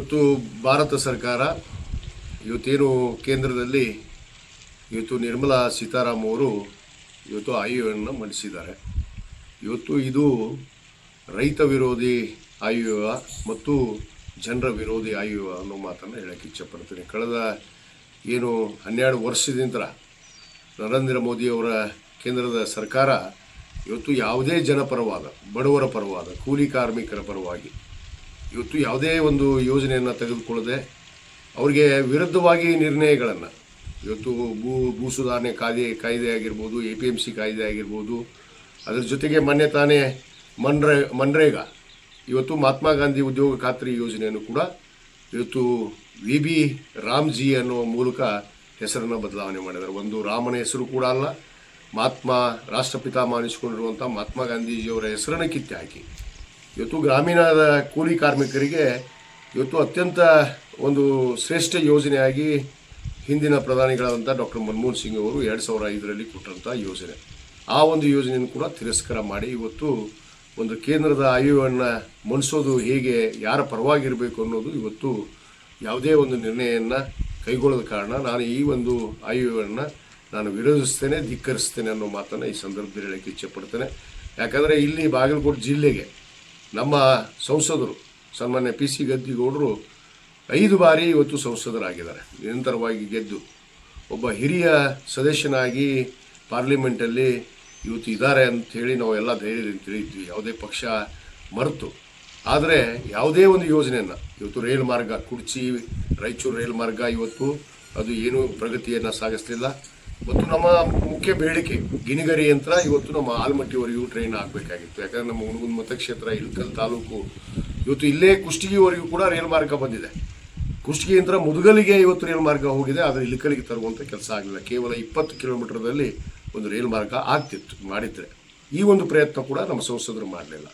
ಇವತ್ತು ಭಾರತ ಸರ್ಕಾರ ಇವತ್ತೇನು ಕೇಂದ್ರದಲ್ಲಿ ಇವತ್ತು ನಿರ್ಮಲಾ ಸೀತಾರಾಮ್ ಅವರು ಇವತ್ತು ಆಯವ್ಯವನ್ನು ಮಂಡಿಸಿದ್ದಾರೆ. ಇವತ್ತು ಇದು ರೈತ ವಿರೋಧಿ ಆಯವ್ಯಯ ಮತ್ತು ಜನರ ವಿರೋಧಿ ಆಯುವ ಅನ್ನೋ ಮಾತನ್ನು ಹೇಳೋಕ್ಕೆ ಇಚ್ಛಪಡ್ತೀನಿ. ಕಳೆದ ಏನು ಹನ್ನೆರಡು ವರ್ಷದಿಂದ ನರೇಂದ್ರ ಮೋದಿಯವರ ಕೇಂದ್ರದ ಸರ್ಕಾರ ಇವತ್ತು ಯಾವುದೇ ಜನಪರವಾದ, ಬಡವರ ಪರವಾದ, ಕೂಲಿ ಕಾರ್ಮಿಕರ ಪರವಾಗಿ ಇವತ್ತು ಯಾವುದೇ ಒಂದು ಯೋಜನೆಯನ್ನು ತೆಗೆದುಕೊಳ್ಳದೆ ಅವರಿಗೆ ವಿರುದ್ಧವಾಗಿ ನಿರ್ಣಯಗಳನ್ನು, ಇವತ್ತು ಭೂ ಭೂ ಸುಧಾರಣೆ ಕಾಯ್ದೆ ಕಾಯ್ದೆ ಆಗಿರ್ಬೋದು, ಎ ಪಿ ಎಂ ಸಿ ಕಾಯ್ದೆ ಆಗಿರ್ಬೋದು, ಅದರ ಜೊತೆಗೆ ಮೊನ್ನೆ ತಾನೇ ಮನ್ರೇ, ಮನ್ರೇಗಾ, ಇವತ್ತು ಮಹಾತ್ಮ ಗಾಂಧಿ ಉದ್ಯೋಗ ಖಾತ್ರಿ ಯೋಜನೆಯನ್ನು ಕೂಡ ಇವತ್ತು ವಿ ಬಿ ರಾಮ್ಜಿ ಅನ್ನೋ ಮೂಲಕ ಹೆಸರನ್ನು ಬದಲಾವಣೆ ಮಾಡಿದ್ದಾರೆ. ಒಂದು ರಾಮನ ಹೆಸರು ಕೂಡ ಅಲ್ಲ, ಮಹಾತ್ಮ ರಾಷ್ಟ್ರಪಿತ ಅನಿಸಿಕೊಂಡಿರುವಂಥ ಮಹಾತ್ಮ ಗಾಂಧೀಜಿಯವರ ಹೆಸರನ್ನು ಕಿತ್ತೆ ಹಾಕಿ. ಇವತ್ತು ಗ್ರಾಮೀಣದ ಕೂಲಿ ಕಾರ್ಮಿಕರಿಗೆ ಇವತ್ತು ಅತ್ಯಂತ ಒಂದು ಶ್ರೇಷ್ಠ ಯೋಜನೆಯಾಗಿ ಹಿಂದಿನ ಪ್ರಧಾನಿಗಳಾದಂಥ ಡಾಕ್ಟರ್ ಮನಮೋಹನ್ ಸಿಂಗ್ ಅವರು ಎರಡು ಸಾವಿರ ಐದರಲ್ಲಿ ಕೊಟ್ಟಂಥ ಯೋಜನೆ. ಆ ಒಂದು ಯೋಜನೆಯನ್ನು ಕೂಡ ತಿರಸ್ಕಾರ ಮಾಡಿ ಇವತ್ತು ಒಂದು ಕೇಂದ್ರದ ಆಯುವನ್ನು ಮಣಿಸೋದು ಹೇಗೆ, ಯಾರ ಪರವಾಗಿರಬೇಕು ಅನ್ನೋದು ಇವತ್ತು ಯಾವುದೇ ಒಂದು ನಿರ್ಣಯವನ್ನು ಕೈಗೊಳ್ಳದ ಕಾರಣ ನಾನು ಈ ಒಂದು ಆಯುವನ್ನು ನಾನು ವಿರೋಧಿಸ್ತೇನೆ, ಧಿಕ್ಕರಿಸ್ತೇನೆ ಅನ್ನೋ ಮಾತನ್ನು ಈ ಸಂದರ್ಭದಲ್ಲಿ ಹೇಳೋಕ್ಕೆ ಇಚ್ಛೆಪಡ್ತೇನೆ ಯಾಕಂದರೆ ಇಲ್ಲಿ ಬಾಗಲಕೋಟೆ ಜಿಲ್ಲೆಗೆ ನಮ್ಮ ಸಂಸದರು ಸನ್ಮಾನ್ಯ ಪಿ ಸಿ ಗದ್ದಿಗೌಡರು ಐದು ಬಾರಿ ಇವತ್ತು ಸಂಸದರಾಗಿದ್ದಾರೆ. ನಿರಂತರವಾಗಿ ಗೆದ್ದು ಒಬ್ಬ ಹಿರಿಯ ಸದಸ್ಯನಾಗಿ ಪಾರ್ಲಿಮೆಂಟಲ್ಲಿ ಇವತ್ತು ಇದ್ದಾರೆ ಅಂಥೇಳಿ ನಾವು ಎಲ್ಲ ಧೈರ್ಯದಿಂದ ತಿಳಿದ್ವಿ ಯಾವುದೇ ಪಕ್ಷ ಮರೆತು. ಆದರೆ ಯಾವುದೇ ಒಂದು ಯೋಜನೆಯನ್ನು ಇವತ್ತು ರೈಲು ಮಾರ್ಗ ಕುರ್ಚಿ ರಾಯಚೂರು ರೈಲು ಮಾರ್ಗ ಇವತ್ತು ಅದು ಏನೂ ಪ್ರಗತಿಯನ್ನು ಸಾಗಿಸಲಿಲ್ಲ. ಮತ್ತು ನಮ್ಮ ಮುಖ್ಯ ಬೇಡಿಕೆ ಗಿಣಿಗರಿ ಯಂತ್ರ ಇವತ್ತು ನಮ್ಮ ಆಲ್ಮಟ್ಟಿವರೆಗೂ ಟ್ರೈನ್ ಆಗಬೇಕಾಗಿತ್ತು. ಯಾಕಂದರೆ ನಮ್ಮ ಹುಣಗುಂದ ಮತಕ್ಷೇತ್ರ ಇಳಕಲ್ ತಾಲೂಕು ಇವತ್ತು ಇಲ್ಲೇ ಕುಷ್ಟಗಿವರೆಗೂ ಕೂಡ ರೈಲ್ ಮಾರ್ಗ ಬಂದಿದೆ. ಕುಷ್ಟಗಿ ಯಂತ್ರ ಮುದುಗಲಿಗೆ ಇವತ್ತು ರೈಲ್ ಮಾರ್ಗ ಹೋಗಿದೆ, ಆದರೆ ಇಳಕಲಿಗೆ ತರುವಂಥ ಕೆಲಸ ಆಗಲಿಲ್ಲ. ಕೇವಲ ಇಪ್ಪತ್ತು ಕಿಲೋಮೀಟರ್ದಲ್ಲಿ ಒಂದು ರೈಲ್ ಮಾರ್ಗ ಆಗ್ತಿತ್ತು, ಮಾಡಿದರೆ. ಈ ಒಂದು ಪ್ರಯತ್ನ ಕೂಡ ನಮ್ಮ ಸಂಸದರು ಮಾಡಲಿಲ್ಲ.